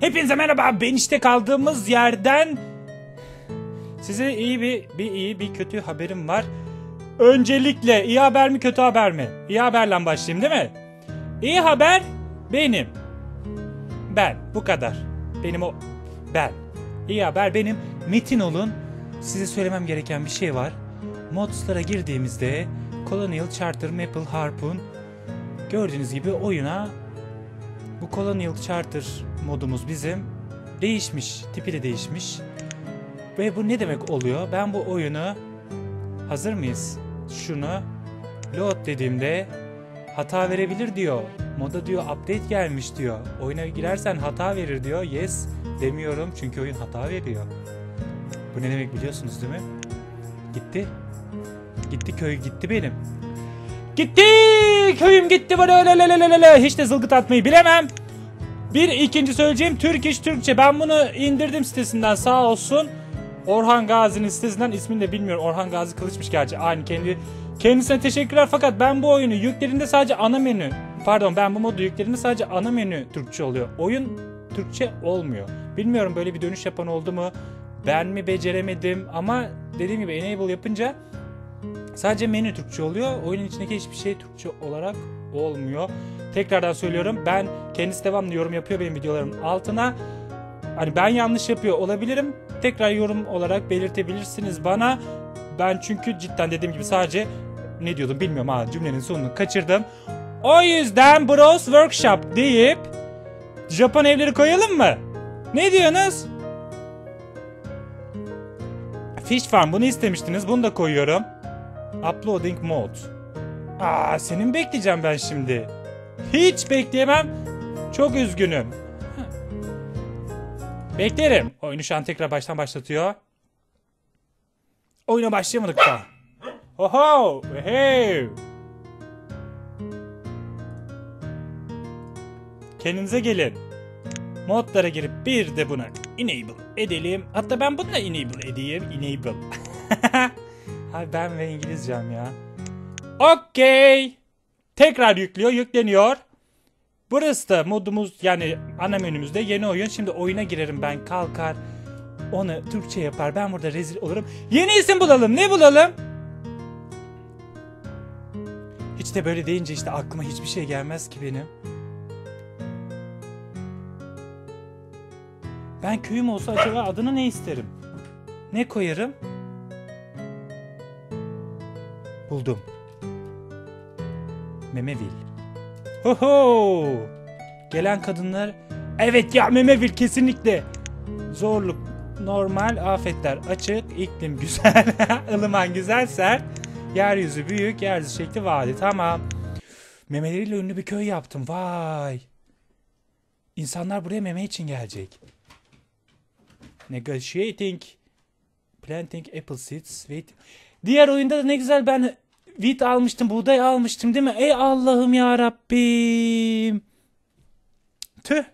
Hepinize merhaba. Ben işte kaldığımız yerden size iyi bir bir iyi bir kötü haberim var. Öncelikle iyi haber mi kötü haber mi? İyi haberle başlayayım değil mi? İyi haber benim. Ben bu kadar. Benim o ben. İyi haber benim. Metin olun. Size söylemem gereken bir şey var. Mods'lara girdiğimizde Colonial Charter Maple Harpoon gördüğünüz gibi oyuna bu Colonial Charter modumuz bizim değişmiş. Tipi de değişmiş. Ve bu ne demek oluyor? Ben bu oyunu hazır mıyız? Şunu load dediğimde hata verebilir diyor. Moda diyor update gelmiş diyor. Oyuna girersen hata verir diyor. Yes demiyorum çünkü oyun hata veriyor. Bu ne demek biliyorsunuz değil mi? Gitti. Gitti köy gitti benim. Gitti! Köyüm gitti bana öyle öyle öyle öyle. Hiç de zılgıt atmayı bilemem. Bir ikinci söyleyeceğim Türk iş Türkçe. Ben bunu indirdim sitesinden sağ olsun. Orhan Gazi'nin sitesinden ismini de bilmiyorum. Orhan Gazi Kılıçmış gerçi. Aynı kendi kendisine teşekkürler fakat ben bu oyunu yüklerinde sadece ana menü pardon ben bu modu yüklerinde sadece ana menü Türkçe oluyor. Oyun Türkçe olmuyor. Bilmiyorum böyle bir dönüş yapan oldu mu? Ben mi beceremedim ama dediğim gibi enable yapınca Sadece menü Türkçe oluyor. Oyunun içindeki hiçbir şey Türkçe olarak olmuyor. Tekrardan söylüyorum. Ben kendisi devamlı yorum yapıyor benim videolarımın altına. Hani ben yanlış yapıyor olabilirim. Tekrar yorum olarak belirtebilirsiniz bana. Ben çünkü cidden dediğim gibi sadece ne diyordum bilmiyorum ha cümlenin sonunu kaçırdım. O yüzden Bros Workshop deyip Japon evleri koyalım mı? Ne diyorsunuz? Fish Farm bunu istemiştiniz. Bunu da koyuyorum. Uploading mode. Aa senin bekleyeceğim ben şimdi. Hiç bekleyemem. Çok üzgünüm. Beklerim. Oyunu şu an tekrar baştan başlatıyor. Oyuna başlayamadık daha. Oho! Hey! Kendinize gelin. Modlara girip bir de buna enable edelim. Hatta ben bununla enable edeyim. Enable. Abi ben ve İngilizcem ya. Okey. Tekrar yüklüyor, yükleniyor. Burası da modumuz yani ana menümüzde yeni oyun. Şimdi oyuna girerim ben kalkar. Onu Türkçe yapar. Ben burada rezil olurum. Yeni isim bulalım. Ne bulalım? Hiç de böyle deyince işte aklıma hiçbir şey gelmez ki benim. Ben köyüm olsa acaba adını ne isterim? Ne koyarım? Buldum. Memevil. Hoho! Gelen kadınlar evet ya Memevil kesinlikle. Zorluk normal, afetler açık, iklim güzel, ılıman güzel, sert, yeryüzü büyük, yeryüzü şekli vadi. Tamam. Memeleriyle ünlü bir köy yaptım. Vay. İnsanlar buraya meme için gelecek. Negotiating. Planting apple seeds. Wait. Diğer oyunda da ne güzel ben wheat almıştım, buğday almıştım değil mi? Ey Allah'ım ya Rabbim. Tüh.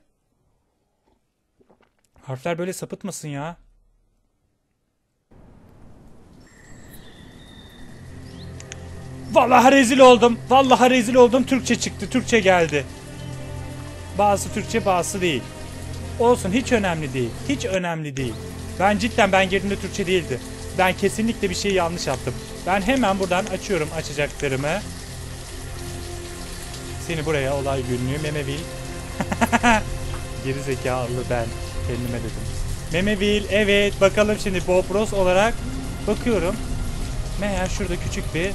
Harfler böyle sapıtmasın ya. Vallahi rezil oldum. Vallahi rezil oldum. Türkçe çıktı. Türkçe geldi. Bazı Türkçe bazı değil. Olsun hiç önemli değil. Hiç önemli değil. Ben cidden ben girdiğimde Türkçe değildi. Ben kesinlikle bir şey yanlış yaptım. Ben hemen buradan açıyorum açacaklarımı. Seni buraya olay günlüğü Memevil. Geri zekalı ben kendime dedim. Memevil evet bakalım şimdi Bob Ross olarak bakıyorum. Meğer şurada küçük bir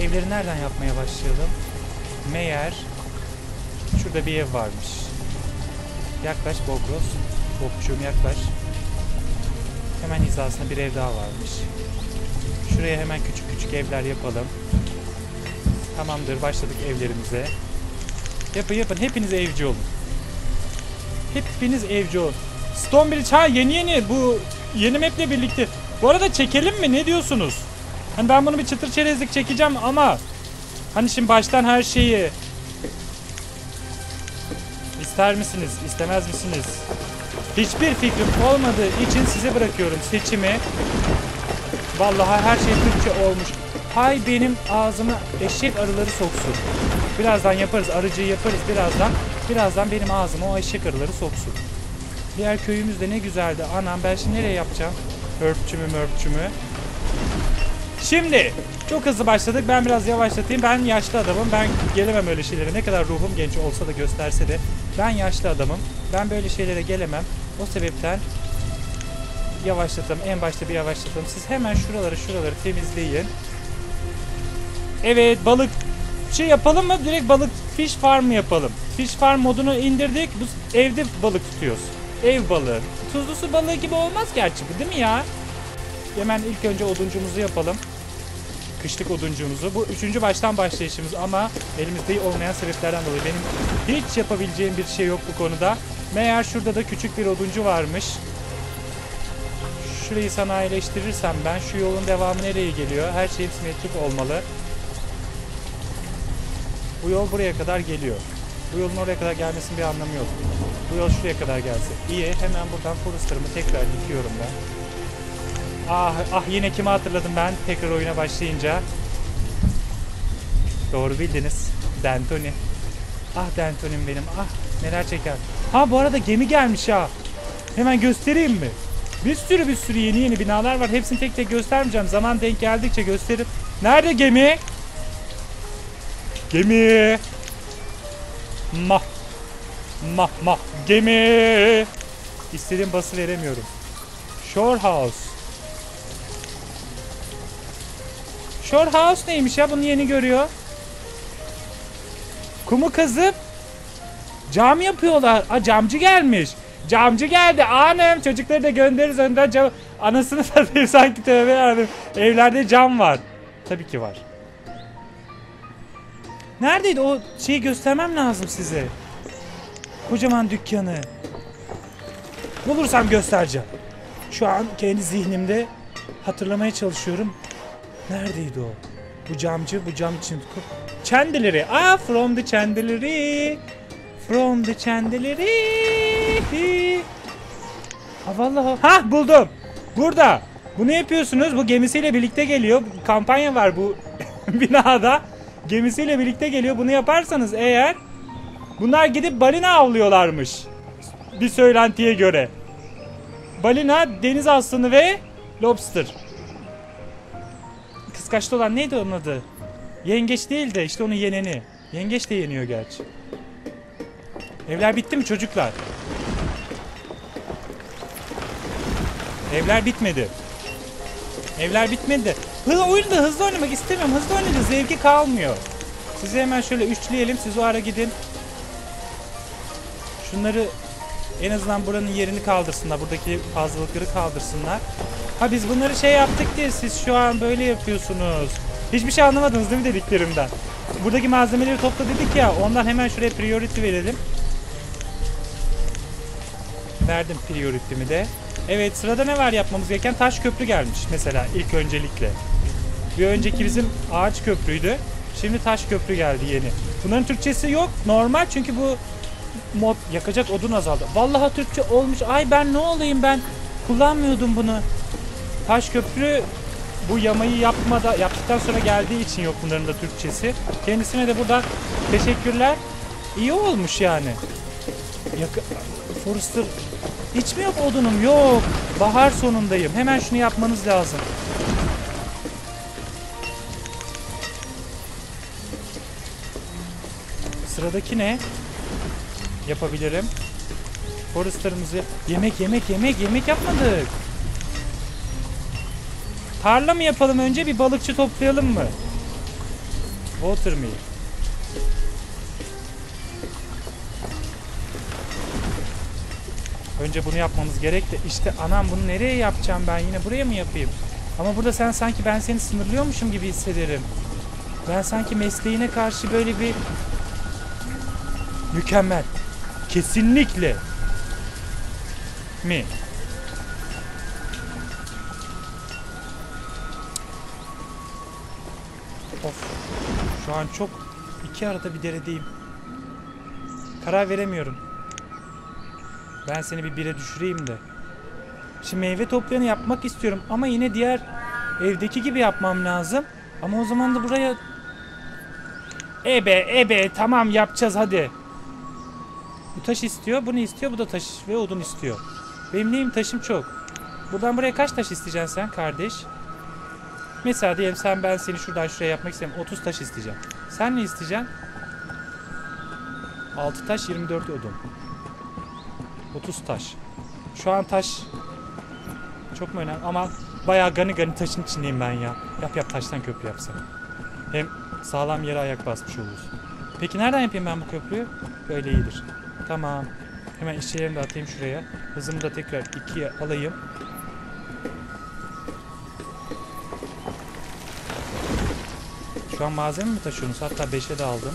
Evleri nereden yapmaya başlayalım? Meğer şurada bir ev varmış. Yaklaş Bobros. Bobçuğum yaklaş. Hemen hizasında bir ev daha varmış. Şuraya hemen küçük küçük evler yapalım. Tamamdır başladık evlerimize. Yapın yapın hepiniz evci olun. Hepiniz evci olun. Stonebridge ha yeni yeni bu yeni maple birlikte. Bu arada çekelim mi ne diyorsunuz? Hani ben bunu bir çıtır çerezlik çekeceğim ama hani şimdi baştan her şeyi ister misiniz istemez misiniz? Hiçbir fikrim olmadığı için size bırakıyorum seçimi. Vallahi her şey Türkçe olmuş. Hay benim ağzıma eşek arıları soksun. Birazdan yaparız. Arıcıyı yaparız birazdan. Birazdan benim ağzıma o eşek arıları soksun. Diğer köyümüz de ne güzeldi. Anam ben şimdi nereye yapacağım? Örpçümü mörpçümü. Şimdi çok hızlı başladık. Ben biraz yavaşlatayım. Ben yaşlı adamım. Ben gelemem öyle şeylere. Ne kadar ruhum genç olsa da gösterse de ben yaşlı adamım. Ben böyle şeylere gelemem. O sebepten yavaşlatalım. En başta bir yavaşlatalım. Siz hemen şuraları şuraları temizleyin. Evet balık şey yapalım mı? Direkt balık fish farm yapalım. Fish farm modunu indirdik. Bu evde balık tutuyoruz. Ev balığı. Tuzlu su balığı gibi olmaz gerçi bu değil mi ya? Hemen ilk önce oduncumuzu yapalım. Kışlık oduncumuzu. Bu üçüncü baştan başlayışımız ama elimizde olmayan sebeplerden dolayı benim hiç yapabileceğim bir şey yok bu konuda. Meğer şurada da küçük bir oduncu varmış. Şurayı sanayileştirirsem ben şu yolun devamı nereye geliyor? Her şey simetrik olmalı. Bu yol buraya kadar geliyor. Bu yolun oraya kadar gelmesinin bir anlamı yok. Bu yol şuraya kadar gelse. İyi hemen buradan Forrester'ımı tekrar dikiyorum ben. Ah, ah yine kimi hatırladım ben tekrar oyuna başlayınca. Doğru bildiniz. Dantoni. Ah Dantonim benim. Ah neler çeker. Ha bu arada gemi gelmiş ha. Hemen göstereyim mi? Bir sürü bir sürü yeni yeni binalar var. Hepsini tek tek göstermeyeceğim. Zaman denk geldikçe gösterip. Nerede gemi? Gemi. Mah. Mah mah. Gemi. İstediğim bası veremiyorum. Shore House. Shore House neymiş ya? Bunu yeni görüyor. Kumu kazıp cam yapıyorlar. Aa camcı gelmiş. Camcı geldi. Annem çocukları da göndeririz önden cam. Anasını satayım sanki tövbe yarabbim. Evlerde cam var. Tabii ki var. Neredeydi o şeyi göstermem lazım size. Kocaman dükkanı. Bulursam göstereceğim. Şu an kendi zihnimde hatırlamaya çalışıyorum. Neredeydi o? Bu camcı, bu cam için. Chandlery. Ah, from the chandlery. From the chandlery. Ha vallahi. Ha buldum. Burada. Bu ne yapıyorsunuz? Bu gemisiyle birlikte geliyor. Kampanya var bu binada. Gemisiyle birlikte geliyor. Bunu yaparsanız eğer bunlar gidip balina avlıyorlarmış. Bir söylentiye göre. Balina, deniz aslanı ve lobster. Kıskaçta olan neydi onun adı? Yengeç değil de işte onun yeneni. Yengeç de yeniyor gerçi. Evler bitti mi çocuklar? Evler bitmedi. Evler bitmedi. Hı, oyunu da hızlı oynamak istemiyorum. Hızlı oynayınca zevki kalmıyor. Sizi hemen şöyle üçleyelim. Siz o ara gidin. Şunları en azından buranın yerini kaldırsınlar. Buradaki fazlalıkları kaldırsınlar. Ha biz bunları şey yaptık diye siz şu an böyle yapıyorsunuz. Hiçbir şey anlamadınız değil mi dediklerimden? Buradaki malzemeleri topla dedik ya. Ondan hemen şuraya priority verelim. Verdim priority'mi de. Evet sırada ne var yapmamız gereken? Taş köprü gelmiş mesela ilk öncelikle. Bir önceki bizim ağaç köprüydü. Şimdi taş köprü geldi yeni. Bunların Türkçesi yok. Normal çünkü bu mod yakacak odun azaldı. Vallahi Türkçe olmuş. Ay ben ne olayım ben kullanmıyordum bunu. Taş köprü bu yamayı yapmada yaptıktan sonra geldiği için yok bunların da Türkçesi. Kendisine de buradan teşekkürler. İyi olmuş yani. Yak Forrester hiç mi yok odunum? Yok. Bahar sonundayım. Hemen şunu yapmanız lazım. Sıradaki ne? Yapabilirim. Forrester'ımızı yemek yemek yemek yemek yapmadık. Tarla mı yapalım önce bir balıkçı toplayalım mı? Watermill. Önce bunu yapmamız gerek de işte anam bunu nereye yapacağım ben yine buraya mı yapayım? Ama burada sen sanki ben seni sınırlıyormuşum gibi hissederim. Ben sanki mesleğine karşı böyle bir mükemmel. Kesinlikle mi? Of. Şu an çok iki arada bir deredeyim. Karar veremiyorum. Ben seni bir bire düşüreyim de. Şimdi meyve toplayanı yapmak istiyorum ama yine diğer evdeki gibi yapmam lazım. Ama o zaman da buraya Ebe ebe tamam yapacağız hadi. Bu taş istiyor, bunu istiyor, bu da taş ve odun istiyor. Benim neyim taşım çok. Buradan buraya kaç taş isteyeceksin sen kardeş? Mesela diyelim sen ben seni şuradan şuraya yapmak istemiyorum. 30 taş isteyeceğim. Sen ne isteyeceksin? 6 taş 24 odun. 30 taş. Şu an taş çok mu önemli ama bayağı gani gani taşın içindeyim ben ya. Yap yap taştan köprü yapsam. Hem sağlam yere ayak basmış oluruz. Peki nereden yapayım ben bu köprüyü? Böyle iyidir. Tamam. Hemen işçilerimi de atayım şuraya. Hızımı da tekrar ikiye alayım. Şu an malzeme mi taşıyorsunuz? Hatta 5'e de aldım.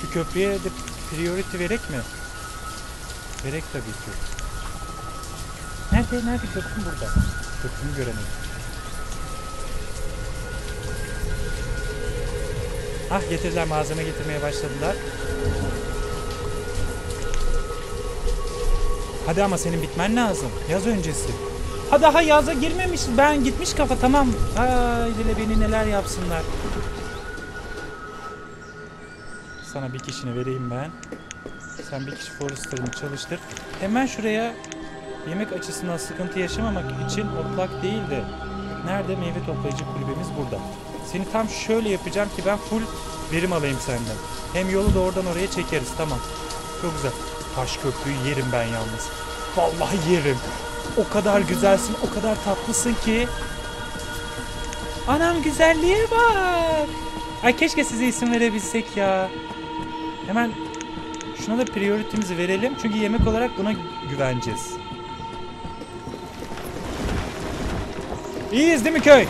Şu köprüye de priority verek mi? Verek tabii ki. Nerede? Nerede? Köprüm burada. Köprümü göremedim. Ah getirdiler malzeme getirmeye başladılar. Hadi ama senin bitmen lazım. Yaz öncesi. Ha daha yaza girmemiş. Ben gitmiş kafa tamam. Ay dile beni neler yapsınlar. Sana bir kişini vereyim ben. Sen bir kişi Forrester'ını çalıştır. Hemen şuraya yemek açısından sıkıntı yaşamamak için otlak değil de nerede meyve toplayıcı kulübemiz burada. Seni tam şöyle yapacağım ki ben full verim alayım senden. Hem yolu da oradan oraya çekeriz tamam. Çok güzel. Taş köprüyü yerim ben yalnız. Vallahi yerim. O kadar güzelsin, o kadar tatlısın ki. Anam güzelliğe bak. Ay keşke size isim verebilsek ya. Hemen şuna da prioritimizi verelim. Çünkü yemek olarak buna güveneceğiz. İyiyiz değil mi köy?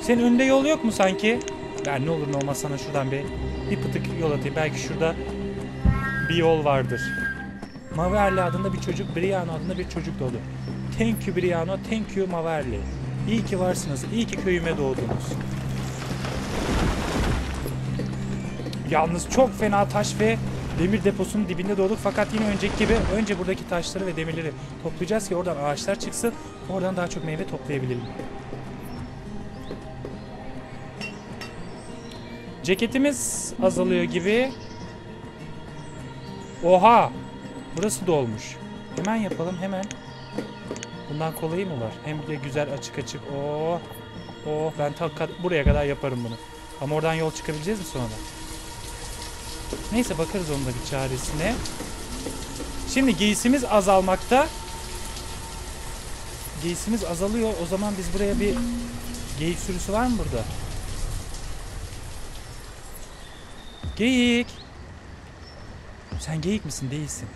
Senin önünde yol yok mu sanki? Ben ne olur ne olmaz sana şuradan bir, bir pıtık yol atayım. Belki şurada bir yol vardır. Maverli adında bir çocuk, Briano adında bir çocuk doğdu. Thank you Briano, thank you Maverli. İyi ki varsınız, iyi ki köyüme doğdunuz. Yalnız çok fena taş ve demir deposunun dibinde doğduk fakat yine önceki gibi önce buradaki taşları ve demirleri toplayacağız ki oradan ağaçlar çıksın. Oradan daha çok meyve toplayabilelim. Ceketimiz azalıyor gibi. Oha! Burası dolmuş. Hemen yapalım hemen. Bundan kolayı mı var? Hem de güzel açık açık. Oh! Oh ben buraya kadar yaparım bunu. Ama oradan yol çıkabileceğiz mi sonra? Neyse bakarız onun da bir çaresine. Şimdi giysimiz azalmakta. Giysimiz azalıyor. O zaman biz buraya bir geyik sürüsü var mı burada? Geyik. Sen geyik misin? Değilsin.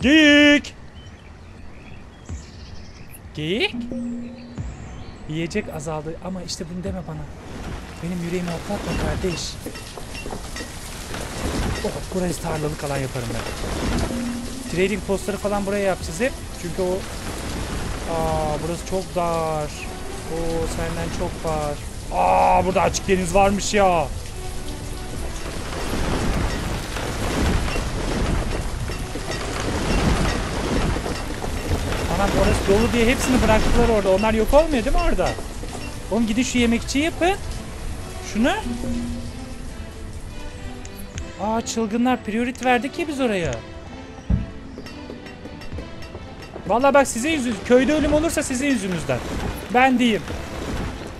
Geyik. Geyik. Yiyecek azaldı ama işte bunu deme bana. Benim yüreğimi hoplatma kardeş. Oh, burayı tarlalık alan yaparım ben. Trading postları falan buraya yapacağız hep. Çünkü o... Aa, burası çok dar. Oo, senden çok var. Aa, burada açık deniz varmış ya. Anam orası dolu diye hepsini bıraktılar orada. Onlar yok olmuyor değil mi orada? Oğlum gidin şu yemekçiyi yapın. Şunu. Aa çılgınlar priority verdik ya biz oraya. Vallahi bak sizin yüzünüz. Köyde ölüm olursa sizin yüzünüzden. Ben diyeyim.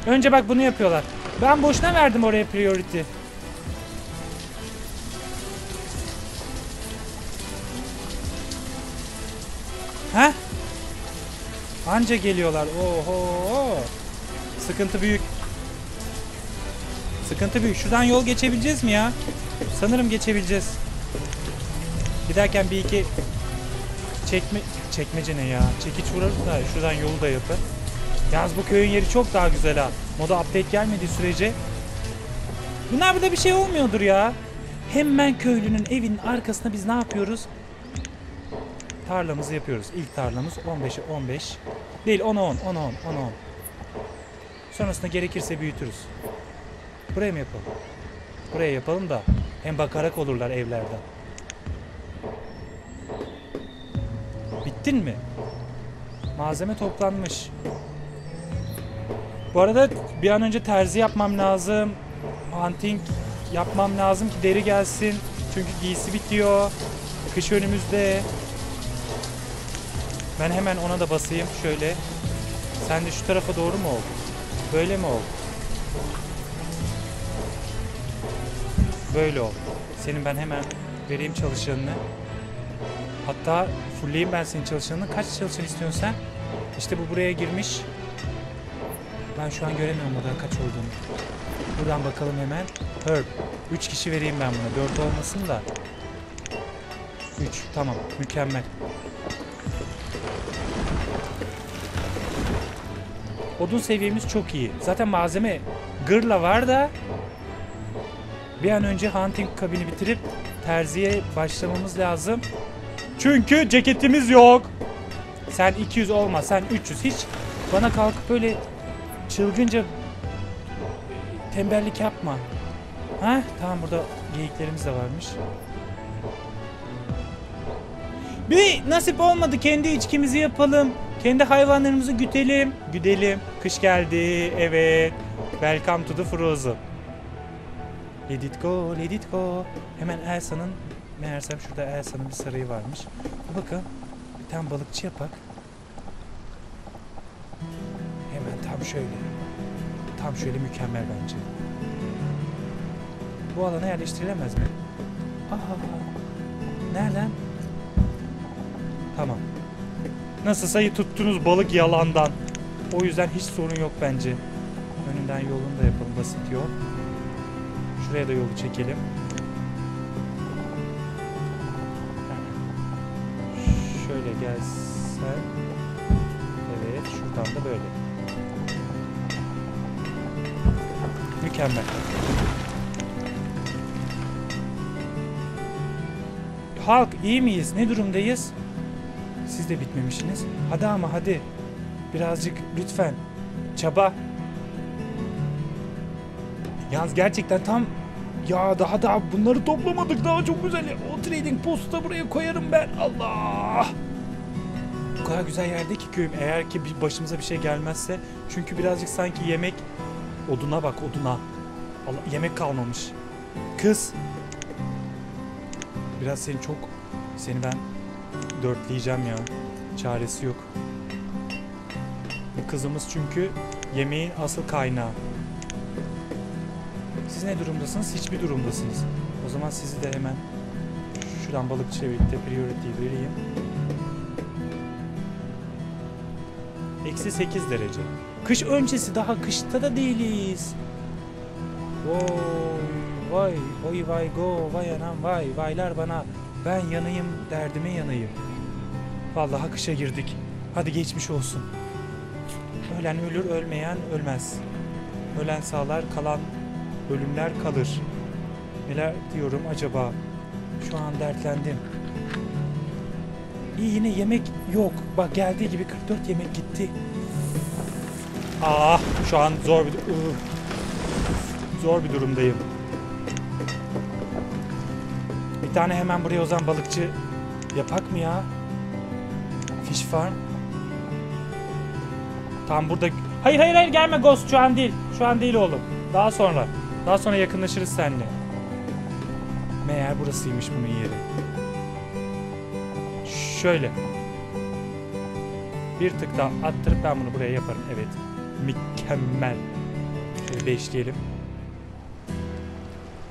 Önce bak bunu yapıyorlar. Ben boşuna verdim oraya priority. Heh. Anca geliyorlar. Oho. Sıkıntı büyük. Sıkıntı büyük. Şuradan yol geçebileceğiz mi ya? Sanırım geçebileceğiz. Giderken bir iki çekme çekmece ne ya? Çekiç vurarız da şuradan yolu da yapın. Yalnız bu köyün yeri çok daha güzel ha. Moda update gelmediği sürece. Bunlar burada bir şey olmuyordur ya. Hemen köylünün evinin arkasında biz ne yapıyoruz? Tarlamızı yapıyoruz. İlk tarlamız 15'e 15. Değil 10'a 10, 10'a 10, 10'a 10. Sonrasında gerekirse büyütürüz. Buraya mı yapalım? Buraya yapalım da hem bakarak olurlar evlerden. Bittin mi? Malzeme toplanmış. Bu arada bir an önce terzi yapmam lazım. hunting yapmam lazım ki deri gelsin. Çünkü giysi bitiyor. Kış önümüzde. Ben hemen ona da basayım şöyle. Sen de şu tarafa doğru mu ol? Böyle mi ol? Böyle ol. Senin ben hemen vereyim çalışanını. Hatta fullleyeyim ben senin çalışanını. Kaç çalışan istiyorsun sen? İşte bu buraya girmiş. Ben şu an göremiyorum burada kaç olduğunu. Buradan bakalım hemen. Herb. 3 kişi vereyim ben buna. 4 olmasın da. 3. Tamam. Mükemmel. Odun seviyemiz çok iyi. Zaten malzeme gırla var da bir an önce hunting kabini bitirip terziye başlamamız lazım. Çünkü ceketimiz yok. Sen 200 olma, sen 300. Hiç bana kalkıp böyle çılgınca tembellik yapma. Ha? Tamam burada geyiklerimiz de varmış. Bir nasip olmadı kendi içkimizi yapalım. Kendi hayvanlarımızı gütelim. Güdelim. Kış geldi. Evet. Welcome to the frozen. Let it go, let it go. Hemen Elsa'nın meğersem şurada Elsa'nın bir sarayı varmış. Bakın. Bir tane balıkçı yapak. Hemen tam şöyle. Tam şöyle mükemmel bence. Bu alana yerleştirilemez mi? Aha. Nereden? Tamam. Nasılsa iyi tuttunuz balık yalandan. O yüzden hiç sorun yok bence. Önünden yolunu da yapalım basit yol. Şuraya da yolu çekelim. Şöyle gelsen. Evet şuradan da böyle. Mükemmel. Halk iyi miyiz? Ne durumdayız? Siz de bitmemişsiniz. Hadi ama hadi. Birazcık lütfen. Çaba. Yalnız gerçekten tam ya daha daha bunları toplamadık daha çok güzel. O trading postu da buraya koyarım ben. Allah. Bu kadar güzel yerde ki köyüm. Eğer ki başımıza bir şey gelmezse. Çünkü birazcık sanki yemek oduna bak oduna. Allah, yemek kalmamış. Kız. Biraz seni çok seni ben dörtleyeceğim ya. Çaresi yok. Kızımız çünkü yemeğin asıl kaynağı. Ne durumdasınız? Hiçbir durumdasınız. O zaman sizi de hemen şuradan balıkçıya birlikte priority vereyim. Eksi 8 derece. Kış öncesi daha kışta da değiliz. Vay vay oy vay go vay anam vay vaylar bana ben yanayım derdime yanayım. Vallahi kışa girdik. Hadi geçmiş olsun. Ölen ölür ölmeyen ölmez. Ölen sağlar kalan ölümler kalır. Neler diyorum acaba? Şu an dertlendim. İyi yine yemek yok. Bak geldiği gibi 44 yemek gitti. Ah şu an zor bir ıh. zor bir durumdayım. Bir tane hemen buraya o zaman balıkçı yapak mı ya? Fish farm. Tam burada. Hayır hayır hayır gelme Ghost şu an değil. Şu an değil oğlum. Daha sonra. Daha sonra yakınlaşırız seninle. Meğer burasıymış bunun yeri. Şöyle. Bir tık daha attırıp ben bunu buraya yaparım. Evet. Mükemmel. Şöyle beşleyelim.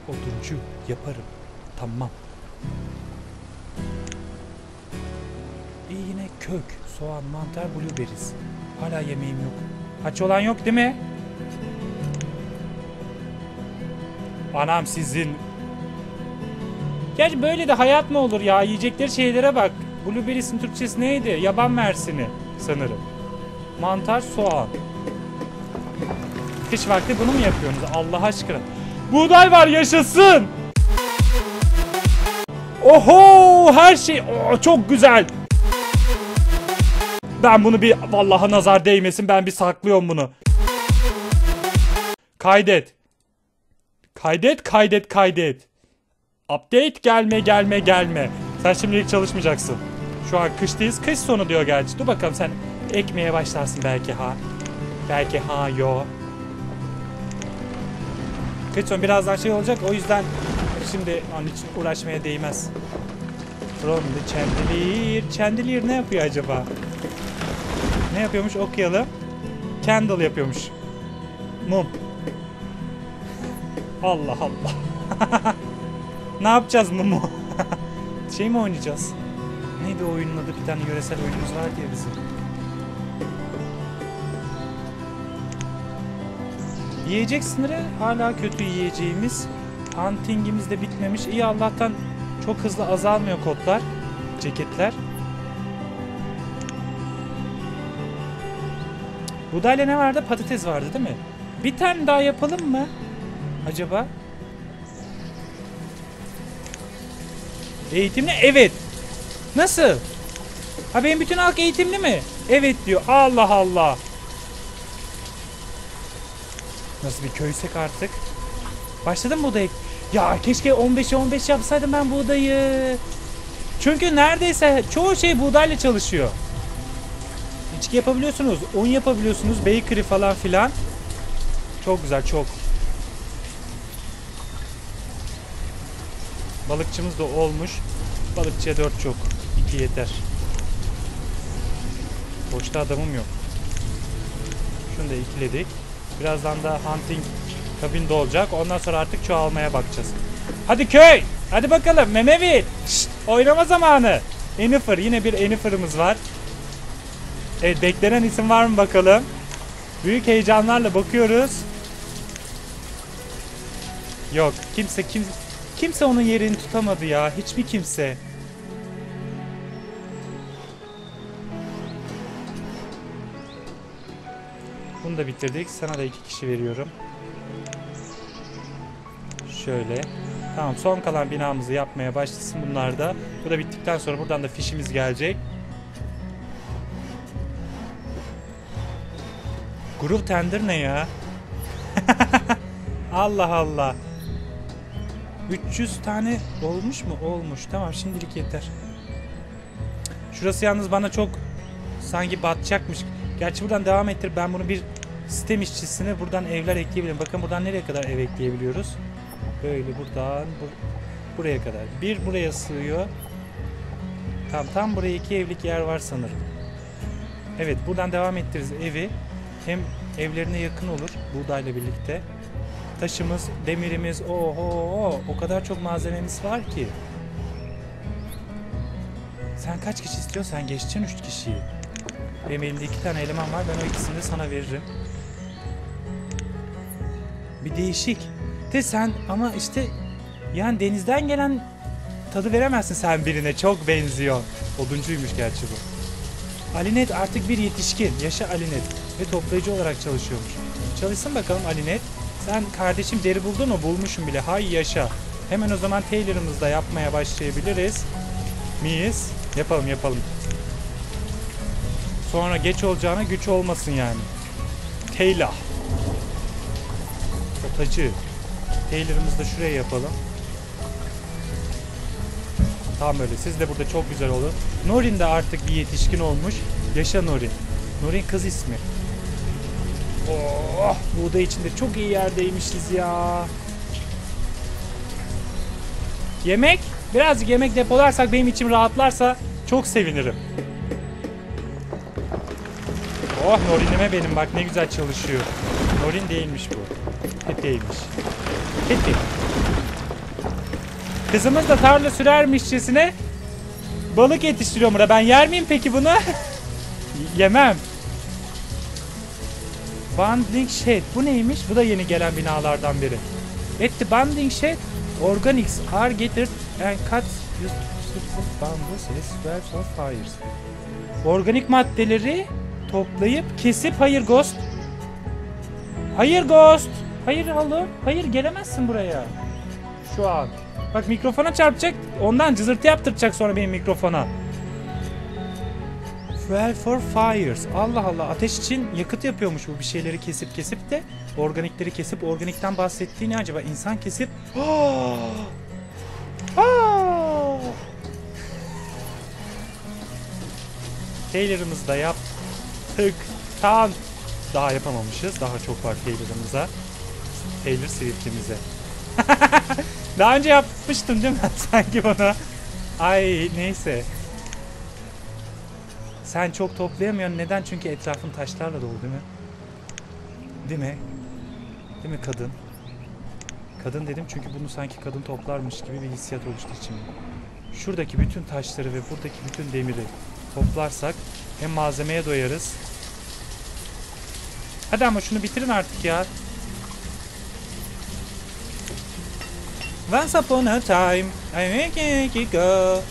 Oduncu yaparım. Tamam. İyi yine kök, soğan, mantar, blueberries. Hala yemeğim yok. Haç olan yok değil mi? Anam sizin. Gerçi böyle de hayat mı olur ya? Yiyecekleri şeylere bak. Blueberries'in Türkçesi neydi? Yaban mersini sanırım. Mantar, soğan. Kış vakti bunu mu yapıyorsunuz? Allah aşkına. Buğday var yaşasın. Oho her şey Oo, çok güzel. Ben bunu bir vallahi nazar değmesin ben bir saklıyorum bunu. Kaydet. Kaydet kaydet kaydet. Update gelme gelme gelme. Sen şimdilik çalışmayacaksın. Şu an kıştayız. Kış sonu diyor gerçi. Dur bakalım sen ekmeye başlarsın belki ha. Belki ha yo. Petson birazdan şey olacak o yüzden şimdi onun için uğraşmaya değmez. From the chandelier. Chandelier ne yapıyor acaba? Ne yapıyormuş okuyalım. Candle yapıyormuş. Mum. Allah Allah. ne yapacağız mumu? şey mi oynayacağız? Neydi oyunun adı? Bir tane yöresel oyunumuz var diye bizim. Yiyecek sınırı hala kötü yiyeceğimiz. Huntingimiz de bitmemiş. İyi Allah'tan çok hızlı azalmıyor kodlar. Ceketler. Buğdayla ne vardı? Patates vardı değil mi? Bir tane daha yapalım mı? Acaba? Eğitimli? Evet. Nasıl? Ha benim bütün halk eğitimli mi? Evet diyor. Allah Allah. Nasıl bir köysek artık? Başladım mı buğday? Ya keşke 15'e 15 yapsaydım ben buğdayı. Çünkü neredeyse çoğu şey buğdayla çalışıyor. İçki yapabiliyorsunuz, un yapabiliyorsunuz, bakery falan filan. Çok güzel, çok. Balıkçımız da olmuş. Balıkçıya 4 çok. 2 yeter. Boşta adamım yok. Şunu da ikiledik. Birazdan da hunting kabinde olacak. Ondan sonra artık çoğalmaya bakacağız. Hadi köy! Hadi bakalım Memevit! Şşt, oynama zamanı! Enifer. Yine bir Enifer'ımız var. Evet beklenen isim var mı bakalım? Büyük heyecanlarla bakıyoruz. Yok. Kimse kim kimse onun yerini tutamadı ya. Hiçbir kimse. Bunu da bitirdik. Sana da iki kişi veriyorum. Şöyle. Tamam son kalan binamızı yapmaya başlasın bunlar da. Bu da bittikten sonra buradan da fişimiz gelecek. Groove Tender ne ya? Allah Allah. 300 tane olmuş mu? Olmuş. Tamam şimdilik yeter. Şurası yalnız bana çok sanki batacakmış. Gerçi buradan devam ettir. Ben bunu bir sistem işçisine buradan evler ekleyebilirim. Bakın buradan nereye kadar ev ekleyebiliyoruz? Böyle buradan bur- buraya kadar. Bir buraya sığıyor. Tam tam buraya iki evlik yer var sanırım. Evet buradan devam ettiririz evi. Hem evlerine yakın olur buğdayla birlikte. Taşımız, demirimiz, oho o kadar çok malzememiz var ki. Sen kaç kişi istiyorsan geçeceksin 3 kişiyi. Benim elimde iki tane eleman var. Ben o ikisini de sana veririm. Bir değişik. De sen ama işte yani denizden gelen tadı veremezsin sen birine. Çok benziyor. Oduncuymuş gerçi bu. Alinet artık bir yetişkin. Yaşa Alinet. Ve toplayıcı olarak çalışıyormuş. Çalışsın bakalım Alinet. Sen kardeşim deri buldun mu? Bulmuşum bile. Hay yaşa. Hemen o zaman Taylor'ımızda yapmaya başlayabiliriz. Miyiz? Yapalım yapalım. Sonra geç olacağına güç olmasın yani. Taylor. Otacı. Taylor'ımızı da şuraya yapalım. Tam böyle. Siz de burada çok güzel olur. Norin de artık bir yetişkin olmuş. Yaşa Norin. Norin kız ismi. Oh, buğday içinde çok iyi yerdeymişiz ya. Yemek? Birazcık yemek depolarsak benim içim rahatlarsa çok sevinirim. Oh Norin'ime benim bak ne güzel çalışıyor. Norin değilmiş bu. Pepe'ymiş. Pepe. Kızımız da tarla sürermişçesine balık yetiştiriyor burada. Ben yer miyim peki bunu? Yemem. Bundling shed. Bu neymiş? Bu da yeni gelen binalardan biri. At the bundling shed, organics are gathered and cut useful bundles as well for fires. Organik maddeleri toplayıp kesip hayır ghost. Hayır ghost. Hayır halı. Hayır gelemezsin buraya. Şu an. Bak mikrofona çarpacak. Ondan cızırtı yaptıracak sonra benim mikrofona. Fuel for fires. Allah Allah ateş için yakıt yapıyormuş bu bir şeyleri kesip kesip de organikleri kesip organikten bahsettiği ne acaba? İnsan kesip Ah! Ah! Taylor'ımızı da yaptık. Tam daha yapamamışız. Daha çok var Taylor'ımıza. Taylor Swift'imize. Daha önce yapmıştım değil mi sanki bunu? Ay neyse. Sen çok toplayamıyorsun. Neden? Çünkü etrafın taşlarla dolu değil mi? Değil mi? Değil mi kadın? Kadın dedim çünkü bunu sanki kadın toplarmış gibi bir hissiyat oluştu içimde. Şuradaki bütün taşları ve buradaki bütün demiri toplarsak hem malzemeye doyarız. Hadi ama şunu bitirin artık ya. Once upon a time, I make it go.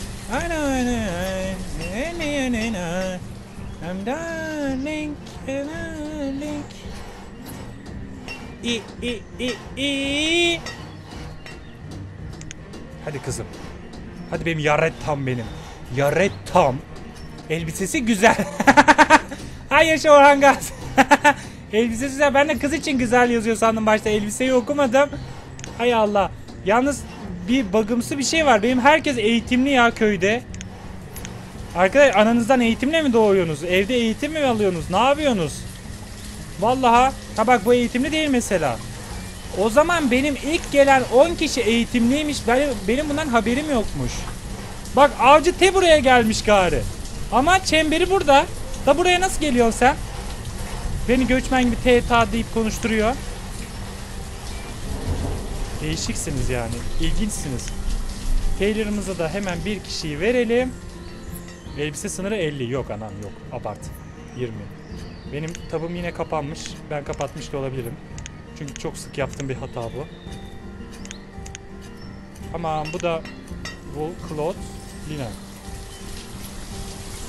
I'm darling, darling. İ, i, i, i. Hadi kızım. Hadi benim yarettam benim. Yarettam. Elbisesi güzel. Ay yaşa Orhan Gaz. Elbisesi güzel. Ben de kız için güzel yazıyor sandım başta. Elbiseyi okumadım. Hay Allah. Yalnız bir bagımsı bir şey var. Benim herkes eğitimli ya köyde. Arkadaş ananızdan eğitimle mi doğuyorsunuz? Evde eğitim mi alıyorsunuz? Ne yapıyorsunuz? Vallahi ha bak bu eğitimli değil mesela. O zaman benim ilk gelen 10 kişi eğitimliymiş. Benim, benim bundan haberim yokmuş. Bak avcı te buraya gelmiş gari. Ama çemberi burada. Da buraya nasıl geliyorsun sen? Beni göçmen gibi te ta deyip konuşturuyor. Değişiksiniz yani. İlginçsiniz. Taylor'ımıza da hemen bir kişiyi verelim. Elbise sınırı 50. Yok anam yok. Abart. 20. Benim tabım yine kapanmış. Ben kapatmış da olabilirim. Çünkü çok sık yaptığım bir hata bu. Tamam bu da wool, cloth, linen.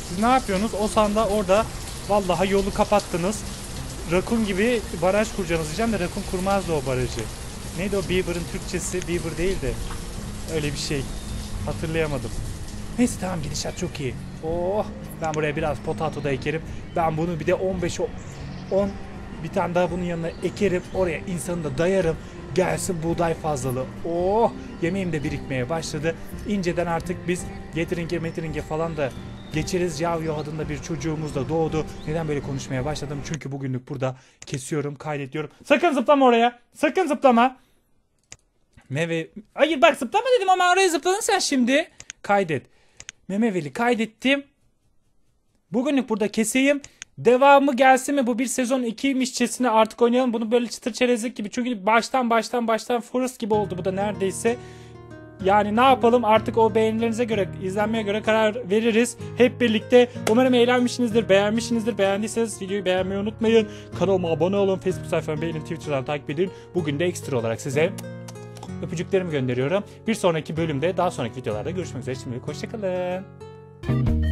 Siz ne yapıyorsunuz? O sanda orada vallahi yolu kapattınız. Rakun gibi baraj kuracaksınız diyeceğim de Rakun kurmazdı o barajı. Neydi o Bieber'ın Türkçesi? Bieber değil de öyle bir şey. Hatırlayamadım. Neyse tamam gidişat çok iyi. Oh ben buraya biraz potato da ekerim. Ben bunu bir de 15 o- 10 bir tane daha bunun yanına ekerim. Oraya insanı da dayarım. Gelsin buğday fazlalığı. Oh yemeğim de birikmeye başladı. İnceden artık biz getiringe metiringe falan da geçeriz. Yavyo adında bir çocuğumuz da doğdu. Neden böyle konuşmaya başladım? Çünkü bugünlük burada kesiyorum, kaydediyorum. Sakın zıplama oraya. Sakın zıplama. Meve... Hayır bak zıplama dedim ama oraya zıpladın sen şimdi. Kaydet. Memeveli kaydettim. Bugünlük burada keseyim. Devamı gelsin mi? Bu bir sezon 2'ymişçesine artık oynayalım. Bunu böyle çıtır çerezlik gibi. Çünkü baştan baştan baştan Forest gibi oldu bu da neredeyse. Yani ne yapalım artık o beğenilerinize göre, izlenmeye göre karar veririz. Hep birlikte umarım eğlenmişsinizdir, beğenmişsinizdir. Beğendiyseniz videoyu beğenmeyi unutmayın. Kanalıma abone olun, Facebook sayfamı beğenin, Twitter'dan takip edin. Bugün de ekstra olarak size öpücüklerimi gönderiyorum. Bir sonraki bölümde, daha sonraki videolarda görüşmek üzere. Şimdilik hoşçakalın.